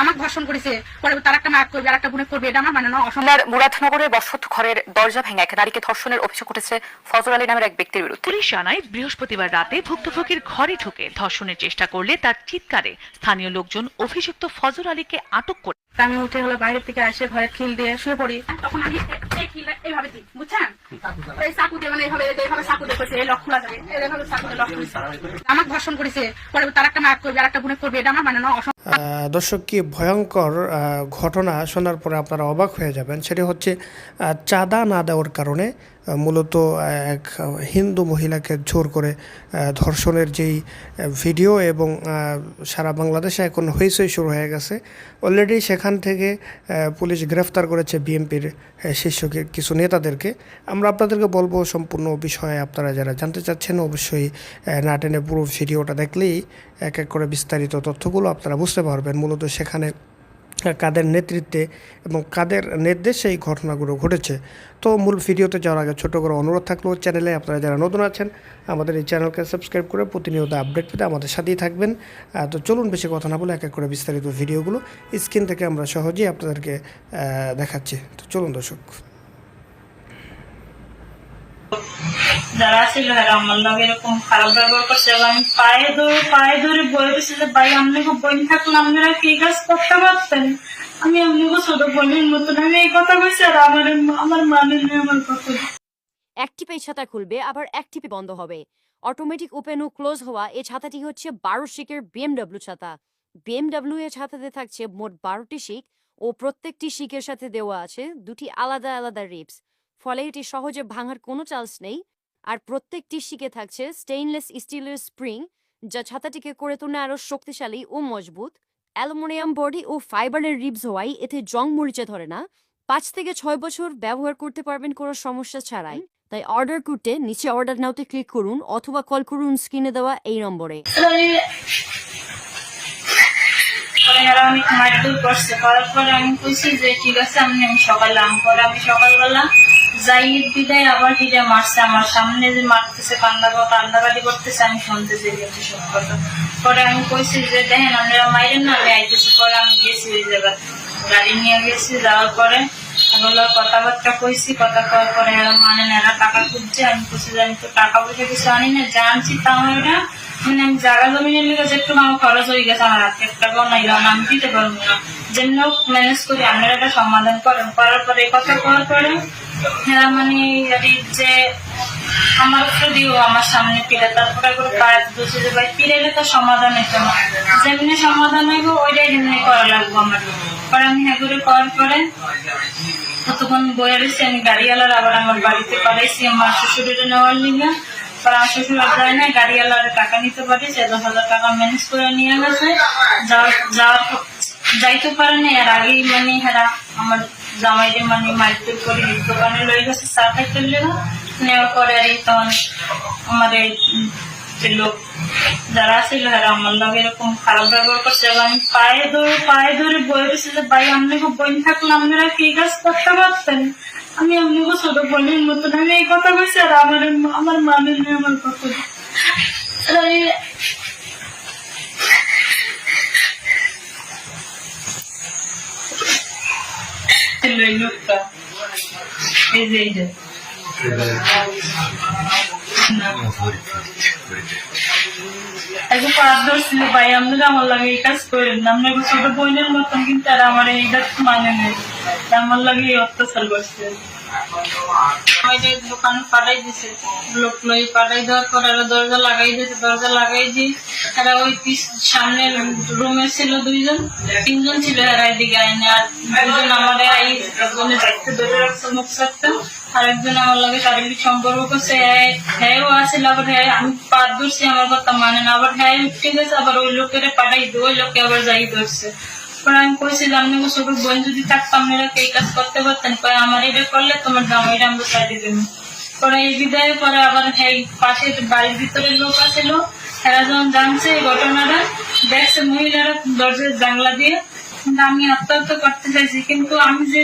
আমাকে ধর্ষণ করেছে পরে তার একটা মাক করবে আর একটা বোনে করবে এটা আমার মানে না অসম্ভব। মুরাদনগরের বসত ঘরের দরজা ভেঙে এক নারীকে ধর্ষণের অভিযোগ উঠেছে ফজল আলী নামের এক ব্যক্তির বিরুদ্ধে। পুলিশ জানায় বৃহস্পতিবার রাতে ভুক্তভোগীর ঘরে ঢুকে ধর্ষণের চেষ্টা করলে তার চিৎকারে স্থানীয় লোকজন অভিযুক্ত ফজল আলীকে আটক করে। আমি উঠে হলো বাইরের থেকে এসে ঘরে খিল দিয়ে শুয়ে পড়ি। তখন আমি এই খিল এইভাবে দিই বুঝছেন? এই চাকু দিয়ে মানে এইভাবে এইভাবে চাকু দেখেছে এই লক খোলা যাবে এইভাবে চাকু দিয়ে লক খুলেছে আমাকে ধর্ষণ করেছে পরে তার একটা মাক করবে আর একটা বোনে করবে এটা আমার মানে না দর্শক, কি ভয়ঙ্কর ঘটনা শোনার পরে আপনারা অবাক হয়ে যাবেন। সেটি হচ্ছে চাঁদা না দেওয়ার কারণে মূলত এক হিন্দু মহিলাকে জোর করে ধর্ষণের যেই ভিডিও এবং সারা বাংলাদেশে এখন হইচই শুরু হয়ে গেছে। অলরেডি সেখান থেকে পুলিশ গ্রেফতার করেছে বিএনপির শীর্ষ কিছু নেতাদেরকে। আমরা আপনাদেরকে বলব সম্পূর্ণ বিষয়ে আপনারা যারা জানতে চাচ্ছেন, অবশ্যই নাটেনে পুরো ভিডিওটা দেখলেই এক এক করে বিস্তারিত তথ্যগুলো আপনারা বুঝতে পারবেন মূলত সেখানে কাদের নেতৃত্বে এবং কাদের নির্দেশে এই ঘটনাগুলো ঘটেছে। তো মূল ভিডিওতে যাওয়ার আগে ছোট করে অনুরোধ থাকল চ্যানেলে আপনারা যারা নতুন আছেন, আমাদের এই চ্যানেলকে সাবস্ক্রাইব করে প্রতিনিয়ত আপডেট পেতে আমাদের সাথেই থাকবেন। তো চলুন বেশি কথা না বলে এক এক করে বিস্তারিত ভিডিওগুলো স্ক্রিন থেকে আমরা সহজেই আপনাদেরকে দেখাচ্ছি। তো চলুন দর্শক। যারা ছিল এরা আমার লগে এরকম খারাপ ব্যবহার করছে আমি পায়ে ধরে পায়ে ধরে বয়ে বসে যে, ভাই, আপনাকে বই থাকলে আপনারা কি কাজ করতে পারতেন? আমি আপনাকে ছোট বোনের মতন আমি এই কথা কইছি আর আমার আমার মানে আমার কথা। এক টিপেই ছাতা খুলবে, আবার এক টিপে বন্ধ হবে। অটোমেটিক ওপেন ও ক্লোজ হওয়া এই ছাতাটি হচ্ছে বারো শিকের বিএমডব্লিউ ছাতা। বিএমডব্লিউ এর ছাতাতে থাকছে মোট বারোটি শিক ও প্রত্যেকটি শিকের সাথে দেওয়া আছে দুটি আলাদা আলাদা রিপস ফলে এটি সহজে ভাঙার কোনো চান্স নেই। আর প্রত্যেকটি শিকে থাকছে স্টেইনলেস স্টিলের স্প্রিং যা ছাতাটিকে করে তোলে আরও শক্তিশালী ও মজবুত। অ্যালুমিনিয়াম বডি ও ফাইবারের রিবস হওয়ায় এতে জং মরিচে ধরে না। পাঁচ থেকে ছয় বছর ব্যবহার করতে পারবেন কোনো সমস্যা ছাড়াই। তাই অর্ডার করতে নিচে অর্ডার নাওতে ক্লিক করুন অথবা কল করুন স্ক্রিনে দেওয়া এই নম্বরে। আমি ঠিক আছে, আমি সকালে আম পরে আমি সকালবেলা যাই বিদায় আবার হিরে মারছে আমার সামনে যে মারতেছে কান্দা কান্দাকাটি করতেছে, আমি শুনতেছি গেছি সব কথা। পরে আমি কইছি যে, দেখেন, আপনারা মাইরেন না, আমি আইতেছি। পরে আমি গেছি ওই জায়গায় গাড়ি নিয়ে গেছি, যাওয়ার পরে এগুলো কথাবার্তা কইছি, কথা কওয়ার পরে এরা মানে এরা টাকা খুঁজছে। আমি কইছি যে, আমি তো টাকা পয়সা কিছু আনি না জানছি তাও এরা মানে আমি জায়গা জমিনের লিগে একটু আমার খরচ হয়ে গেছে আমার হাতে এক টাকাও নাই কারণ আমি দিতে পারব না। যেমন ম্যানেজ করি, আপনারা একটা সমাধান করেন। করার পরে কথা করার পরে হ্যাঁ মানে যে, আমার উপরে দিও আমার সামনে পিড়ে তারপরে করে পায়ে বসে যে, ভাই পিড়াইলে তো সমাধান হইতো যেমনি সমাধান হইব, ওইটাই যেমনি করা লাগবো আমার। পরে আমি হ্যাঁ করে করার পরে কতক্ষণ বয়ে রয়েছি আমি গাড়িওয়ালার আবার আমার বাড়িতে পাঠাইছি, আমার শ্বশুরের নেওয়ার লিগে। টাকা নিতে পারি দশ হাজার টাকা ম্যানেজ করে নিয়ে গেছে। যাওয়ার যাওয়ার যাইতে পারে না এর আগেই মানে হেরা আমার জামাইরে মানে মাইতে করে দোকানে লয়ে গেছে, চা খাইতে নেওয়ার পরে আর তখন উম যে লোক যারা ছিল এরা আমার লগে এরকম খারাপ ব্যবহার করছে। এবং আমি পায়ে ধরে পায়ে ধরে বয়ে রয়েছে যে, ভাই, আপনাকে বই থাকলে আপনারা কি কাজ করতে পারতেন? আমি আপনাকে ছোট বোনের মতন, আমি এই কথা বলছি, আর আমার আমার মানে আমার কথা। ছিল এই লোকটা এই যে। যে পাঁচ ধরছিল ভাই আপনারা আমার এই কাজ করেন না আপনার ছোট বোনের মতন কিন্তু আর আমার এইটা মানে আমার লাগে এই অত্যাচার করছে দোকান পাঠাই দিছে দুজন আমার লাগে শারীরিক সম্পর্ক করছে হ্যাঁ- আছে, আবার হ্যাঁ আমি পাত ধরছি, আমার কথা মানে না, আবার হ্যাঁ উঠে গেছে, আবার ওই লোকের পাঠাই দিয়ে, ওই লোকে আবার যাই ধরছে। আমি কইছিলাম আপনাকে ছোট বোন যদি থাকতাম মেয়েরা এই কাজ করতে পারতেন পরে আমার এটা করলে তোমার জামাইটা আমরা সাইডে দেবো। পরে এই বিদায় পরে আবার এই পাশে বাড়ির ভিতরে লোক আসলো। এরা যখন জানছে এই ঘটনাটা, দেখছে মহিলারা দরজার জানলা দিয়ে কিন্তু আমি আত্মহত্যা করতে চাইছি। কিন্তু আমি যে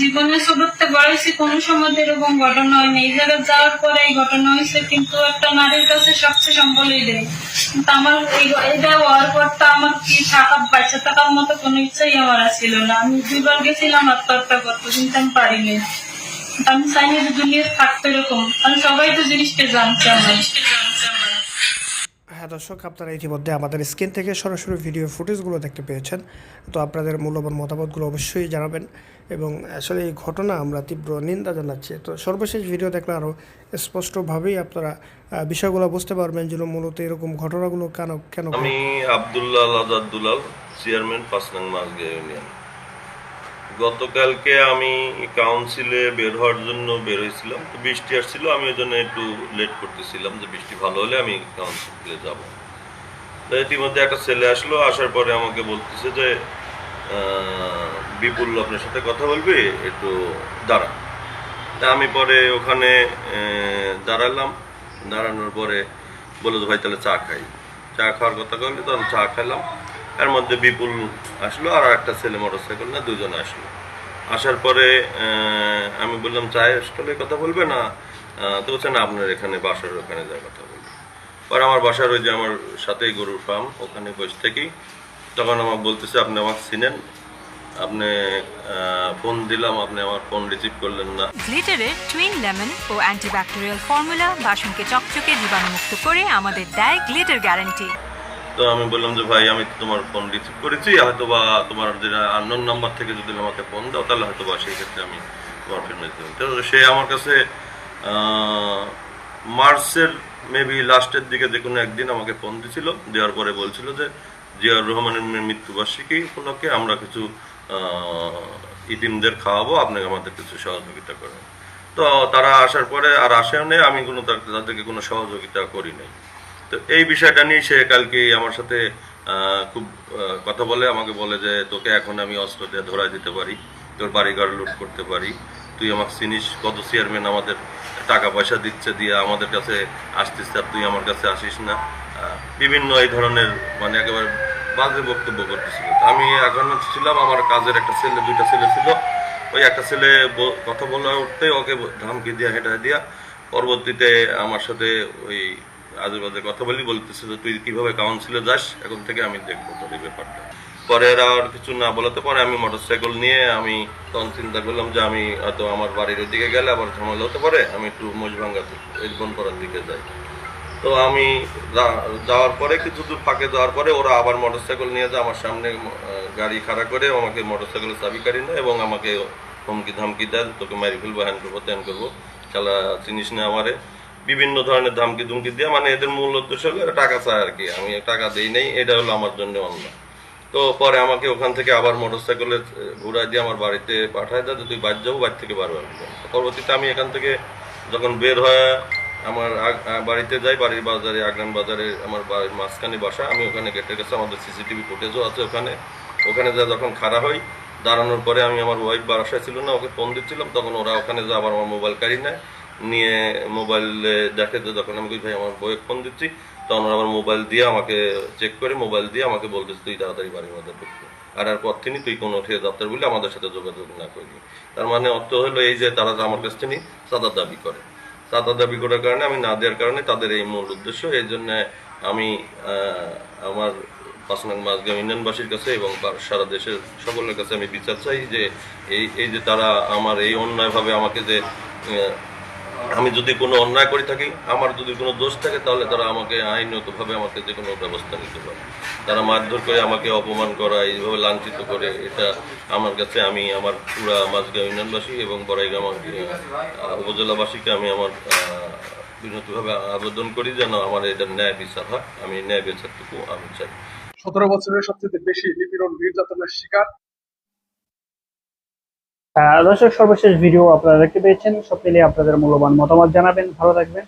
জীবনে ছোটতে বয়সে কোনো সময় এরকম ঘটনা হয়নি। এই জায়গায় যাওয়ার পরে এই ঘটনা হয়েছে, কিন্তু একটা নারীর কাছে সবচেয়ে সম্বলই দেয় কিন্তু আমার এটা হওয়ার পর তো আমার কি থাকা বাচ্চা থাকার মতো কোনো ইচ্ছাই আমার ছিল না। আমি দুইবার গেছিলাম আত্মহত্যা করতে, কিন্তু আমি পারিনি। আমি চাইনি যে দুনিয়ার থাকতে এরকম। কারণ সবাই তো জিনিসটা জানছে আমার। হ্যাঁ দর্শক, আপনারা ইতিমধ্যে আমাদের স্ক্রিন থেকে সরাসরি ভিডিও ফুটেজগুলো দেখতে পেয়েছেন। তো আপনাদের মূল্যবান মতামতগুলো অবশ্যই জানাবেন এবং আসলে এই ঘটনা আমরা তীব্র নিন্দা জানাচ্ছি। তো সর্বশেষ ভিডিও দেখলে আরও স্পষ্টভাবেই আপনারা বিষয়গুলো বুঝতে পারবেন যে মূলত এরকম ঘটনাগুলো কেন কেন আমি আব্দুল্লাহ আজাদ দুলাল চেয়ারম্যান পাঁচ নং মাসগে ইউনিয়ন গতকালকে আমি কাউন্সিলে বের হওয়ার জন্য বের হয়েছিলাম। তো বৃষ্টি আসছিল, আমি ওই জন্য একটু লেট করতেছিলাম যে বৃষ্টি ভালো হলে আমি কাউন্সিলে যাব। তো ইতিমধ্যে একটা ছেলে আসলো, আসার পরে আমাকে বলতেছে যে বিপুল আপনার সাথে কথা বলবি? একটু দাঁড়া। তা আমি পরে ওখানে দাঁড়ালাম। দাঁড়ানোর পরে বলল ভাই, তাহলে চা খাই। চা খাওয়ার কথা বললি তখন চা খেলাম। এর মধ্যে বিপুল আসলো, আর একটা ছেলে মোটরসাইকেল না দুজন আসলো। আসার পরে আমি বললাম, চায়ের স্টলে কথা বলবে না? তো বলছে, না, আপনার এখানে বাসার ওখানে যা কথা বলবে। পরে আমার বাসার ওই যে আমার সাথেই গরুর ফার্ম ওখানে বসে থেকেই তখন আমাকে বলতেছে, আপনি আমাকে চিনেন? আপনি ফোন দিলাম, আপনি আমার ফোন রিসিভ করলেন না। গ্লিটারের টুইন লেমন ও অ্যান্টিব্যাকটেরিয়াল ফর্মুলা বাসনকে চকচকে জীবাণুমুক্ত করে আমাদের দেয় গ্লিটার গ্যারান্টি তো আমি বললাম যে, ভাই, আমি তোমার ফোন রিসিভ করেছি। হয়তো বা তোমার যেটা আননোন নাম্বার থেকে যদি আমাকে ফোন দাও, তাহলে হয়তো বা সেই ক্ষেত্রে আমি তোমার ফোন রিসিভ তো সে আমার কাছে মার্চের মেবি লাস্টের দিকে যে কোনো একদিন আমাকে ফোন দিছিল। দেওয়ার পরে বলছিল যে, জিয়াউর রহমানের মৃত্যুবার্ষিকী উপলক্ষে আমরা কিছু ইতিমদের খাওয়াবো। আপনাকে আমাদের কিছু সহযোগিতা করেন তো তারা আসার পরে আর আসেও নেই। আমি কোনো তাদেরকে কোনো সহযোগিতা করি নাই। তো এই বিষয়টা নিয়ে সে কালকে আমার সাথে খুব কথা বলে, আমাকে বলে যে, তোকে এখন আমি অস্ত্র দিয়ে ধরাই দিতে পারি, তোর বাড়িঘর লুট করতে পারি, তুই আমাকে চিনিস, কত চেয়ারম্যান আমাদের টাকা পয়সা দিচ্ছে দিয়ে আমাদের কাছে আসতিস আর তুই আমার কাছে আসিস না। বিভিন্ন এই ধরনের মানে একেবারে বাজে বক্তব্য করতেছিল। আমি এখন ছিলাম, আমার কাজের একটা ছেলে, দুইটা ছেলে ছিল। ওই একটা ছেলে কথা বলা উঠতে ওকে ধামকি দিয়া হেঁটা দিয়া পরবর্তীতে আমার সাথে ওই আজে বাজে কথা বলি, বলতেছে যে, তুই কীভাবে কাউন্সিলে যাস? এখন থেকে আমি দেখব তোর এই ব্যাপারটা। পরে আর কিছু না বলাতে পরে, আমি মোটরসাইকেল নিয়ে আমি তখন চিন্তা করলাম যে, আমি হয়তো আমার বাড়ির দিকে গেলে আবার ঝামেলা হতে পারে, আমি একটু মজভাঙ্গা করার দিকে যাই। তো আমি যাওয়ার পরে, কিছু দূর ফাঁকে যাওয়ার পরে ওরা আবার মোটরসাইকেল নিয়ে যায়, আমার সামনে গাড়ি খাড়া করে আমাকে মোটরসাইকেলের চাবি কাড়ি নেয় এবং আমাকে হুমকি ধামকি দেয়, তোকে মারি ফেলব হ্যান করব, ত্যান করব খেলা চিনিস না আমারে। বিভিন্ন ধরনের ধামকি ধুমকি দিয়ে মানে এদের মূল উদ্দেশ্য হলো এরা টাকা চায় আর কি আমি টাকা দিই নেই, এটা হলো আমার জন্য অন্যায় তো পরে আমাকে ওখান থেকে আবার মোটরসাইকেলে ঘুরাই দিয়ে আমার বাড়িতে পাঠায় দেয় তুই বাড়ি যাব, বাড়ি থেকে বারবার পরবর্তীতে আমি এখান থেকে যখন বের হয়ে আমার বাড়িতে যাই, বাড়ির বাজারে আগ্রাম বাজারে, আমার বাড়ির মাঝখানে বাসা, আমি ওখানে গেটের কাছে আমাদের সিসিটিভি ফুটেজও আছে ওখানে। ওখানে যা যখন খাড়া হই, দাঁড়ানোর পরে আমি আমার ওয়াইফ বাসায় ছিল না, ওকে ফোন দিচ্ছিলাম, তখন ওরা ওখানে যা, আবার আমার মোবাইল কাড়ি নেয়। নিয়ে মোবাইলে দেখে তো তখন আমি ভাই, আমার বইয়ে ফোন দিচ্ছি। তখন আমার মোবাইল দিয়ে আমাকে চেক করে মোবাইল দিয়ে আমাকে বলতেছে, তুই তাড়াতাড়ি বাড়ির মধ্যে ঢুকবি আর আর পর থেকে তুই কোনো ঠিকা দপ্তর বলে আমাদের সাথে যোগাযোগ না করবি তার মানে অর্থ হলো এই যে, তারা আমার কাছ থেকে চাঁদা দাবি করে। চাঁদা দাবি করার কারণে আমি না দেওয়ার কারণে তাদের এই মূল উদ্দেশ্য। এই জন্য আমি আমার পাঁচনাং মাঝগাম ইউনিয়নবাসীর কাছে এবং সারা দেশের সকলের কাছে আমি বিচার চাই যে, এই এই যে তারা আমার এই অন্যায়ভাবে আমাকে যে আমি যদি কোনো অন্যায় করে থাকি আমার যদি কোনো দোষ থাকে তাহলে তারা আমাকে আইনগতভাবে আমাকে যে কোনো ব্যবস্থা নিতে পারে। তারা মারধর করে আমাকে অপমান করা এইভাবে লাঞ্ছিত করে এটা আমার কাছে আমি আমার পুরা মাঝগাঁও ইউনিয়নবাসী এবং বড়াইগাঁও আহ, উপজেলাবাসীকে আমি আমার বিনতভাবে আবেদন করি যেন আমার এটা ন্যায় বিচার হয়। আমি ন্যায় বিচারটুকু আমি চাই। সতেরো বছরের সবচেয়ে বেশি নিপীড়ন নির্যাতনের শিকার দর্শক সর্বশেষ ভিডিও আপনারা দেখতে পেয়েছেন। সব মিলিয়ে আপনাদের মূল্যবান মতামত জানাবেন। ভালো থাকবেন।